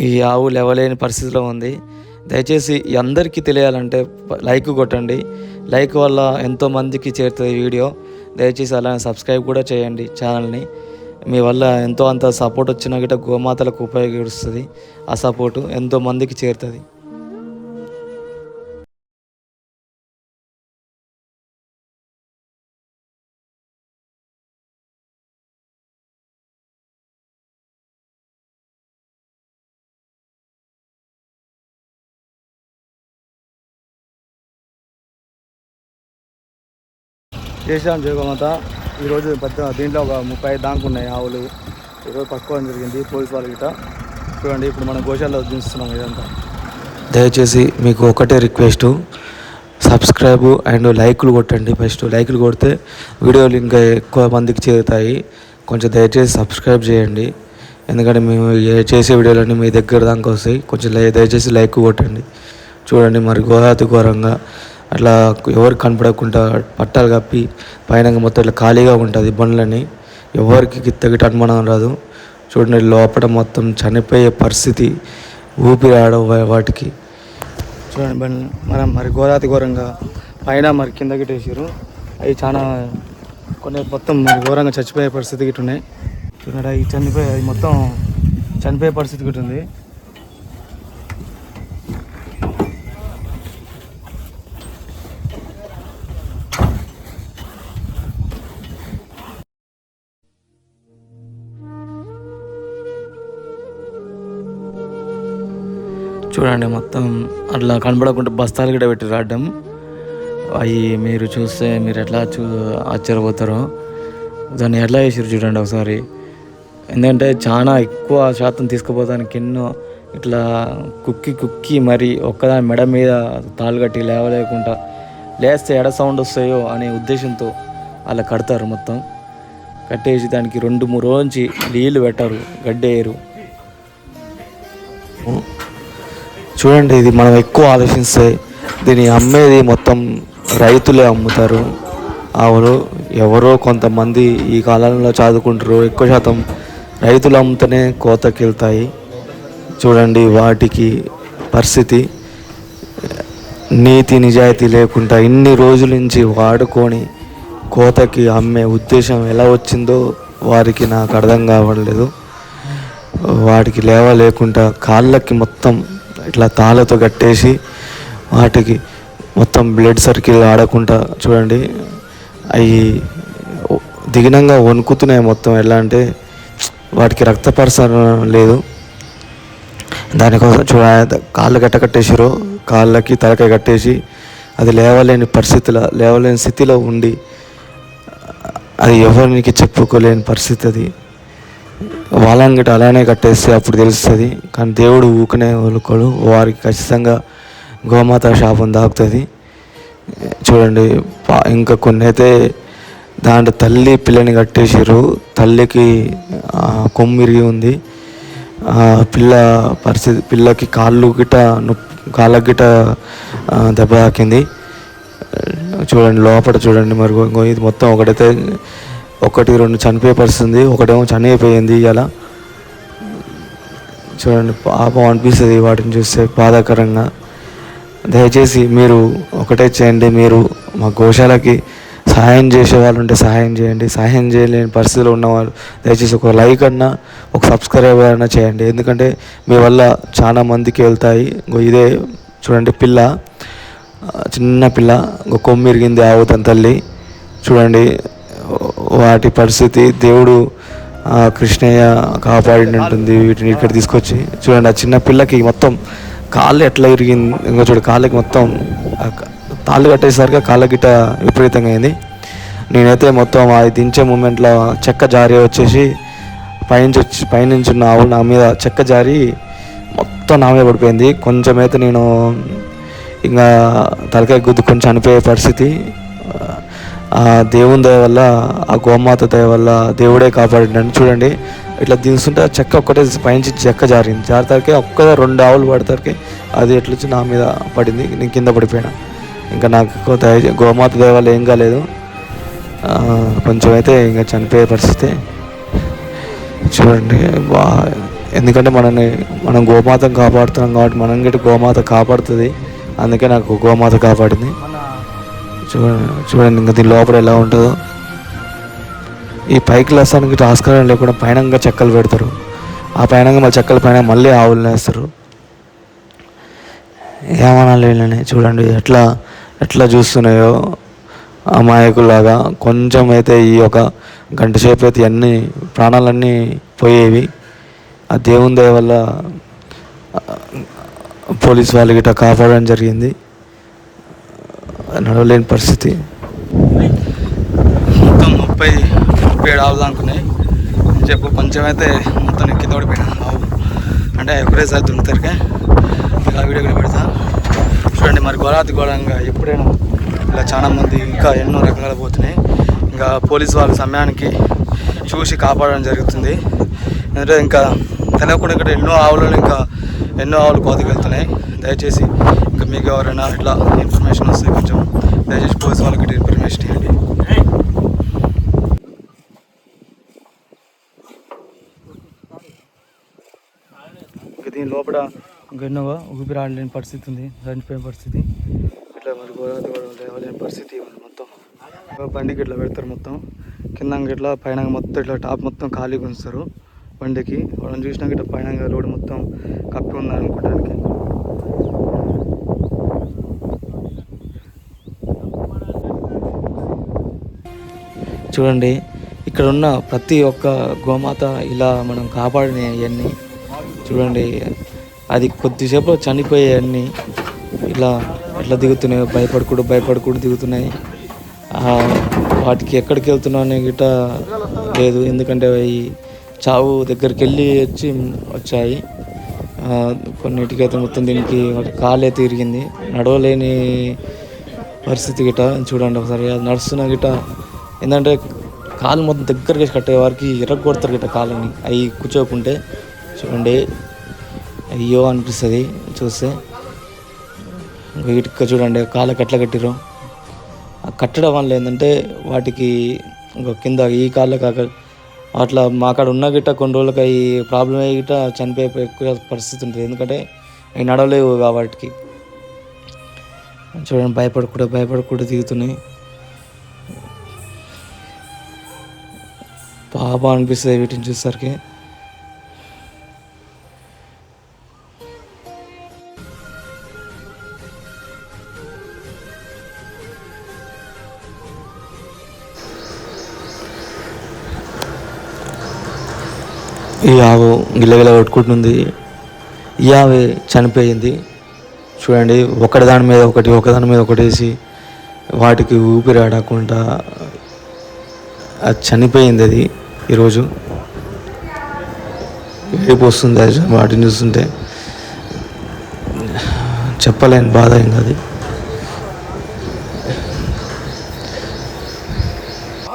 ఈ ఆవు లేవలేని పరిస్థితిలో ఉంది. దయచేసి అందరికీ తెలియాలంటే లైక్ కొట్టండి. లైక్ వల్ల ఎంతోమందికి చేరుతుంది వీడియో. దయచేసి అలానే సబ్స్క్రైబ్ కూడా చేయండి ఛానల్ని. మీ వల్ల ఎంతో అంత సపోర్ట్ వచ్చినా గిట గోమాతలకు ఉపయోగిస్తుంది ఆ సపోర్టు ఎంతో మందికి చేరుతుంది. చేసాం జయగోమాత. ఈరోజు పెద్ద దీంట్లో ఒక ముప్పై ఐదు దాకా ఉన్నాయి ఆవులు. ఈరోజు పట్టుకోవడం జరిగింది పోలీస్ వాళ్ళ చూడండి ఇప్పుడు మనం గోశాలలో దించుతున్నాం ఇదంతా. దయచేసి మీకు ఒకటే రిక్వెస్ట్ సబ్స్క్రైబ్ అండ్ లైకులు కొట్టండి. ఫస్ట్ లైకులు కొడితే వీడియోలు ఇంకా ఎక్కువ మందికి చేరుతాయి. కొంచెం దయచేసి సబ్స్క్రైబ్ చేయండి. ఎందుకంటే మేము చేసే వీడియోలన్నీ మీ దగ్గర దాకా వస్తాయి. కొంచెం లై- దయచేసి లైక్ కొట్టండి. చూడండి మరి గోదావరి ఘోరంగా అట్లా ఎవరికి కనపడకుండా పట్టాలు కప్పి పైన మొత్తం ఇట్లా ఖాళీగా ఉంటుంది బండ్లని ఎవరికి గిత్త అనుమానం రాదు. చూడండి లోపల మొత్తం చనిపోయే పరిస్థితి ఊపిరి ఆడ వాటికి. చూడండి బండ్లు మనం మరి ఘోరాతి ఘోరంగా పైన మరి కింద గిట్టేసారు అవి చాలా కొన్ని మొత్తం మరి ఘోరంగా చచ్చిపోయే పరిస్థితి గిట్టున్నాయి చూడండి అవి చనిపోయే అవి మొత్తం చనిపోయే పరిస్థితి గిట్ట చూడండి మొత్తం అట్లా కనబడకుండా బస్తాలు కూడా పెట్టి రావడం అవి మీరు చూస్తే మీరు ఎట్లా చూ ఆశ్చర్యపోతారో. దాన్ని ఎట్లా వేసారు చూడండి ఒకసారి. ఎందుకంటే చాలా ఎక్కువ శాతం తీసుకుపోతానికి ఎన్నో ఇట్లా కుక్కి కుక్కి మరి ఒక్కదాని మెడ మీద తాళ్ళు కట్టి లేవలేకుండా లేస్తే ఎడ సౌండ్ వస్తాయో అనే ఉద్దేశంతో అలా కడతారు మొత్తం. కట్టేసి దానికి రెండు మూడు రోజు నుంచి నీళ్ళు పెట్టారు గడ్డేయరు చూడండి ఇది మనం ఎక్కువ ఆలోచిస్తే దీన్ని అమ్మేది మొత్తం రైతులే అమ్ముతారు. ఆవులు ఎవరో కొంతమంది ఈ కాలంలో చదువుకుంటారు. ఎక్కువ శాతం రైతులు అమ్ముతూనే కోతకి వెళ్తాయి చూడండి వాటికి పరిస్థితి. నీతి నిజాయితీ లేకుండా ఇన్ని రోజుల నుంచి వాడుకొని కోతకి అమ్మే ఉద్దేశం ఎలా వచ్చిందో వారికి నాకు అర్థం కావట్లేదు. వాటికి లేవ లేకుండా కాళ్ళకి మొత్తం ఇట్లా తాళ్ళతో కట్టేసి వాటికి మొత్తం బ్లడ్ సర్కిల్ ఆడకుండా చూడండి. అవి దిగినంగా వణుకుతున్నాయి మొత్తం. ఎలా అంటే వాటికి రక్త ప్రసరణ లేదు. దానికోసం చూడ కాళ్ళు గట్ట కట్టేసారు కాళ్ళకి తలకాయ కట్టేసి అది లేవలేని పరిస్థితిలో లేవలేని స్థితిలో ఉండి అది ఎవరికి చెప్పుకోలేని పరిస్థితి అది. వాళ్ళని గిట్ట అలానే కట్టేస్తే అప్పుడు తెలుస్తుంది. కానీ దేవుడు ఊకనే వదులుకోడు వారికి ఖచ్చితంగా గోమాత శాపం దాకుతుంది చూడండి ఇంకా కొన్ని అయితే దాంట్లో తల్లి పిల్లని కట్టేసారు తల్లికి కొమ్మిరిగి ఉంది. పిల్ల పరిస్థితి పిల్లకి కాళ్ళు గిట్ట నొప్పి కాళ్ళకి దెబ్బ తాకింది. చూడండి లోపల చూడండి మరి ఇది మొత్తం ఒకటైతే ఒకటి రెండు చనిపోయే పరిస్థితుంది ఒకటేమో చనిపోయింది ఇలా. చూడండి పాపం అనిపిస్తుంది వాటిని చూస్తే బాధాకరంగా. దయచేసి మీరు ఒకటే చేయండి మీరు మా గోశాలకి సహాయం చేసే వాళ్ళు ఉంటే సహాయం చేయండి సహాయం చేయలేని పరిస్థితిలో ఉన్నవాళ్ళు దయచేసి ఒక లైక్ అన్నా ఒక సబ్స్క్రైబ్ అయినా చేయండి. ఎందుకంటే మీ వల్ల చాలా మందికి వెళ్తాయి. ఇదే చూడండి పిల్ల చిన్న పిల్ల ఇంకో కొమ్మిరిగింది ఆవుతన తల్లి. చూడండి వాటి పరిస్థితి దేవుడు కృష్ణయ్య కాపాడి ఉంటుంది వీటిని ఇక్కడ తీసుకొచ్చి. చూడండి ఆ చిన్న పిల్లకి మొత్తం కాళ్ళు ఎట్లా ఇరిగింది? ఇంకా చూడు కాళ్ళకి మొత్తం తాళ్ళు కట్టేసరికి కాళ్ళ గిట్ట విపరీతంగా అయింది. నేనైతే మొత్తం అది దించే మూమెంట్లో చెక్క జారి వచ్చేసి పైనుంచి వచ్చి పైనుంచి ఉన్న ఆవు నా మీద చెక్క జారి మొత్తం నా మీద పడిపోయింది. కొంచెం అయితే నేను ఇంకా తలకాయ గుద్దుకొని చనిపోయే పరిస్థితి. దేవుని దయ వల్ల ఆ గోమాత దయ వల్ల దేవుడే కాపాడినాడు చూడండి. ఇట్లా దించుంటే ఆ చెక్క ఒక్కటే పైనుంచి చెక్క జారింది. జారితారికి ఒక్క రెండు ఆవులు పడతారికి అది ఎట్లా వచ్చి నా మీద పడింది. నేను కింద పడిపోయినా. ఇంకా నాకు దయ గోమాత దయ వల్ల ఏం కాలేదు. కొంచెం అయితే ఇంకా చనిపోయే పరిస్థితి. చూడండి బా ఎందుకంటే మనల్ని మనం గోమాతను కాపాడుతున్నాం కాబట్టి మనం గిట్ట గోమాత కాపాడుతుంది. అందుకే నాకు గోమాత కాపాడింది. చూడండి చూడండి ఇంకా దీని లోపల ఎలా ఉంటుందో. ఈ పైకి లేస్తానికి ఆస్కారం లేకుండా పైనంగా చెక్కలు పెడతారు. ఆ పైనంగా మళ్ళీ చెక్కల పైన మళ్ళీ ఆవులు వేస్తారు ఏమనాలి వీళ్ళని? చూడండి ఎట్లా ఎట్లా చూస్తున్నాయో అమాయకులాగా కొంచెం అయితే ఈ ఒక గంట సేపు అయితే అన్ని ప్రాణాలన్నీ పోయేవి. ఆ దేవుని దయ వల్ల పోలీస్ వాళ్ళు గిట్ట కాపాడడం జరిగింది. నడవలేని పరిస్థితి. మొత్తం ముప్పై ముప్పై ఏడు ఆవులు అనుకున్నాయి చెప్పు కొంచెం అయితే మొత్తం ఎక్కి తోడిపోయినా. ఆవు అంటే ఒకటేసారి దున్నుతారుగా ఇలా వీడియో కూడా పెడతా చూడండి మరి గోరాతి ఘోరంగా ఎప్పుడైనా ఇలా చాలామంది ఇంకా ఎన్నో రకాలు పోతున్నాయి. ఇంకా పోలీస్ వాళ్ళ సమయానికి చూసి కాపాడడం జరుగుతుంది. ఎందుకంటే ఇంకా తెలియకుండా ఇక్కడ ఎన్నో ఆవులను ఇంకా ఎన్నో ఆవులు కోతకి వెళ్తున్నాయి. దయచేసి ఇంకా మీకు ఎవరైనా ఇట్లా ఇన్ఫర్మేషన్ వస్తే కొంచెం దయచేసి పోలీస్ వాళ్ళకి ఇన్ఫర్మేషన్ ఇవ్వండి. ఇంకా దీని లోపల ఎన్నో ఊపిరి ఆడలేని పరిస్థితి ఉంది. చనిపోయిన పరిస్థితి. ఇట్లా మరి గోదావరి కూడా లేవలేని పరిస్థితి ఉంది మొత్తం. బండికి ఇట్లా పెడతారు మొత్తం. కింద ఇట్లా పైన మొత్తం ఇట్లా టాప్ మొత్తం ఖాళీగా ఉంచుతారు. బండికి వాళ్ళని చూసినాక ఇట్లా పైన రోడ్డు మొత్తం కప్పి ఉందని అనుకోవడానికి చూడండి ఇక్కడ ఉన్న ప్రతి ఒక్క గోమాత ఇలా మనం కాపాడిన అవన్నీ చూడండి అది కొద్దిసేపులో చనిపోయేవన్నీ ఇలా ఎట్లా దిగుతున్నాయో భయపడకూడదు భయపడకూడదు దిగుతున్నాయి. వాటికి ఎక్కడికి వెళ్తున్నావు అనే గిట్ట లేదు. ఎందుకంటే అవి చావు దగ్గరికి వెళ్ళి వచ్చి వచ్చాయి. కొన్నిటికైతే మొత్తం దీనికి కాలే తిరిగింది. నడవలేని పరిస్థితి గిట. చూడండి ఒకసారి అది నడుస్తున్న గిట. ఏంటంటే కాలు మొత్తం దగ్గరికి కట్టే వారికి ఎర్రగొడతారు గిట్ట కాళ్ళని అవి కూర్చోకుంటే చూడండి అయ్యో అనిపిస్తుంది చూస్తే. వీటికి చూడండి కాళ్ళకి ఎట్లా కట్టిరు ఆ కట్టడం వల్ల ఏంటంటే వాటికి ఇంకో కింద ఈ కాళ్ళ కాక అట్లా మా కాడ ఉన్న గిట్ట కొన్ని రోజులకి అవి ప్రాబ్లం అయ్యి గిట్ట చనిపోయే ఎక్కువ పరిస్థితి ఉంటుంది. ఎందుకంటే అవి నడవలేవు వాటికి చూడండి భయపడకుండా భయపడకుండా దిగుతున్నాయి. పాప అనిపిస్తుంది వీటిని చూసేసరికి. ఈ ఆవు గిల్లగిల్ల కొట్టుకుంటుంది. ఈ ఆవి చనిపోయింది. చూడండి ఒకటి దాని మీద ఒకటి ఒకదాని మీద ఒకటి వేసి వాటికి ఊపిరి ఆడకుండా అది చనిపోయింది అది ఈరోజు. ఏడుపు వస్తుంది అది వాటిని చూస్తుంటే. చెప్పలేని బాధ ఇంకా అది